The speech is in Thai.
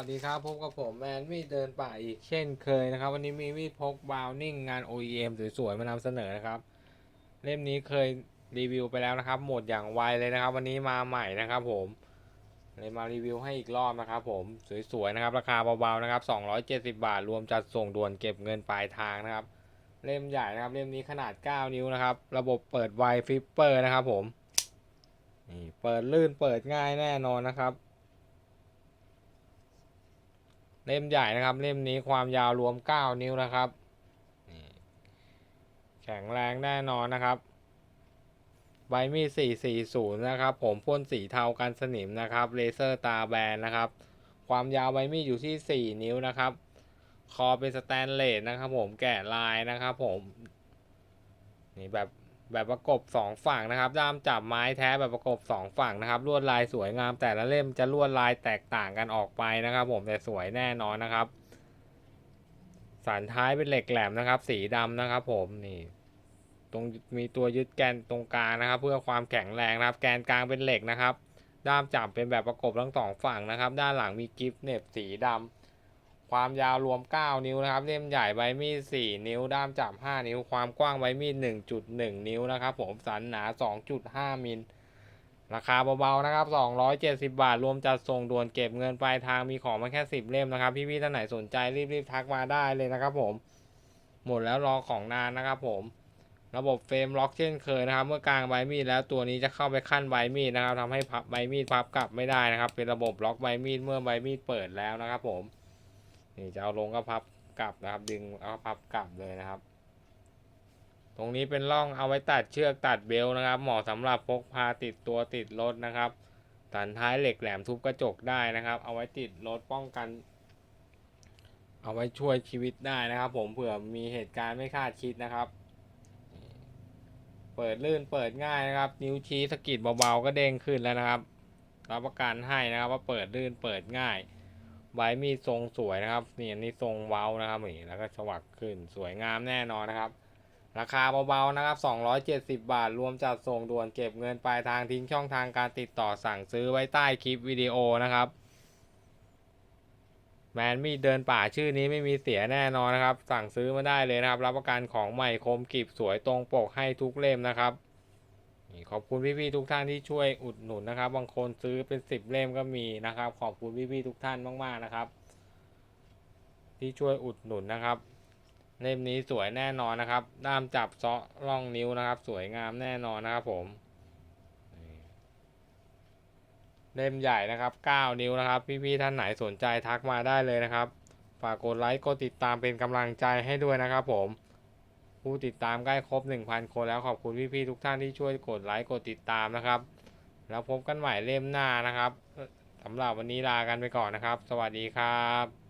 วัสดีครับพบกับผมแมนมีเดินป่าอีกเช่นเคยนะครับ วันนี้มีมีดพกบาวนิ่งงาน OEM สวยๆมานำเสนอนะครับ เล่มนี้เคยรีวิวไปแล้วนะครับ หมดอย่างไวเลยนะครับ วันนี้มาใหม่นะครับ ผมเลยมารีวิวให้อีกรอบนะครับ ผมสวยๆนะครับ ราคาเบาๆนะครับ 270 บาท รวมจัดส่งด่วนเก็บเงินปลายทางนะครับ เล่มใหญ่นะครับ เล่มนี้ขนาด 9 นิ้วนะครับ ระบบเปิดไวฟิปเปอร์นะครับ ผมนี่เปิดลื่นเปิดง่ายแน่นอนนะครับ เล่มใหญ่นะครับ เล่มนี้ความยาวรวม 9 นิ้วนะครับแข็งแรงแน่นอนนะครับใบมีด440 นะครับ ผมพ่นสีเทากันสนิมนะครับเลเซอร์ตาแบนนะครับ ความยาวใบมีดอยู่ที่ 4 นิ้วนะครับ คอเป็นสแตนเลสนะครับ ผมแกะลายนะครับ ผม นี่แบบ แบบประกบสองฝั่งนะครับ ด้ามจับไม้แท้แบบประกบสองฝั่งนะครับ ลวดลายสวยงามแต่ละเล่มจะลวดลายแตกต่างกันออกไปนะครับ ผมแต่สวยแน่นอนนะครับ สันท้ายเป็นเหล็กแหลมนะครับ สีดำนะครับ ผมนี่ ตรงมีตัวยึดแกนตรงกลางนะครับ เพื่อความแข็งแรงนะครับ แกนกลางเป็นเหล็กนะครับ ด้ามจับเป็นแบบประกบทั้งสองฝั่งนะครับ ด้านหลังมีกิฟต์เน็บสีดำ ความยาวรวม 9 นิ้วนะครับ เล่มใหญ่ใบมีด 4 นิ้ว ด้ามจับ 5 นิ้ว ความกว้างใบมีด 1.1 นิ้วนะครับ ผม สันหนา 2.5 มิล ราคาเบาๆนะครับ 270 บาท รวมจัดส่งด่วนเก็บเงินปลายทาง มีของมาแค่ 10 เล่มนะครับ พี่ๆท่านไหนสนใจรีบๆทักมาได้เลยนะครับผม หมดแล้วรอของนานนะครับผม ระบบเฟรมล็อกเช่นเคยนะครับ เมื่อกลางใบมีดแล้วตัวนี้จะเข้าไปขั้นใบมีดนะครับทำให้พับใบมีดพับกลับไม่ได้นะครับ เป็นระบบล็อกใบมีดเมื่อใบมีดเปิดแล้วนะครับผม นี่จะเอาลงก็พับกลับนะครับ ดึงเอาก็พับกลับเลยนะครับ ตรงนี้เป็นร่องเอาไว้ตัดเชือกตัดเบลนะครับ เหมาะสำหรับพกพาติดตัวติดรถนะครับสันท้ายเหล็กแหลมทุบกระจกได้นะครับ เอาไว้ติดรถป้องกัน เอาไว้ช่วยชีวิตได้นะครับ ผมเผื่อมีเหตุการณ์ไม่คาดคิดนะครับเปิดลื่นเปิดง่ายนะครับ นิ้วชี้สกิดเบาๆก็เด้งขึ้นแล้วนะครับ รับประกันให้นะครับว่าเปิดลื่นเปิดง่าย ใบมีทรงสวยนะครับนี่อันนี้ทรงเว้านะครับนี่แล้วก็ฉวักขึ้นสวยงามแน่นอนนะครับ ราคาเบาๆนะครับ270 บาท รวมจัดส่งด่วนเก็บเงินปลายทางทิ้งช่องทางการติดต่อสั่งซื้อไว้ใต้คลิปวิดีโอนะครับแมนมีเดินป่าชื่อนี้ไม่มีเสียแน่นอนนะครับ สั่งซื้อมาได้เลยนะครับ รับประกันของใหม่คมกริบสวยตรงปกให้ทุกเล่มนะครับ นี่ขอบคุณพี่ๆทุกท่านที่ช่วยอุดหนุนนะครับ บางคนซื้อเป็นสิบเล่มก็มีนะครับ ขอบคุณพี่ๆทุกท่านมากๆนะครับ ที่ช่วยอุดหนุนนะครับ เล่มนี้สวยแน่นอนนะครับ ด้ามจับเซาะร่องนิ้วนะครับ สวยงามแน่นอนนะครับผมเล่มใหญ่นะครับ 9 นิ้วนะครับ พี่ๆท่านไหนสนใจทักมาได้เลยนะครับ ฝากกดไลค์ กดติดตามเป็นกำลังใจให้ด้วยนะครับผม ผู้ติดตามใกล้ครบ 1,000 คนแล้วขอบคุณพี่ๆทุกท่านที่ช่วยกดไลค์กดติดตามนะครับ แล้วพบกันใหม่เล่มหน้านะครับสำหรับวันนี้ลากันไปก่อนนะครับ สวัสดีครับ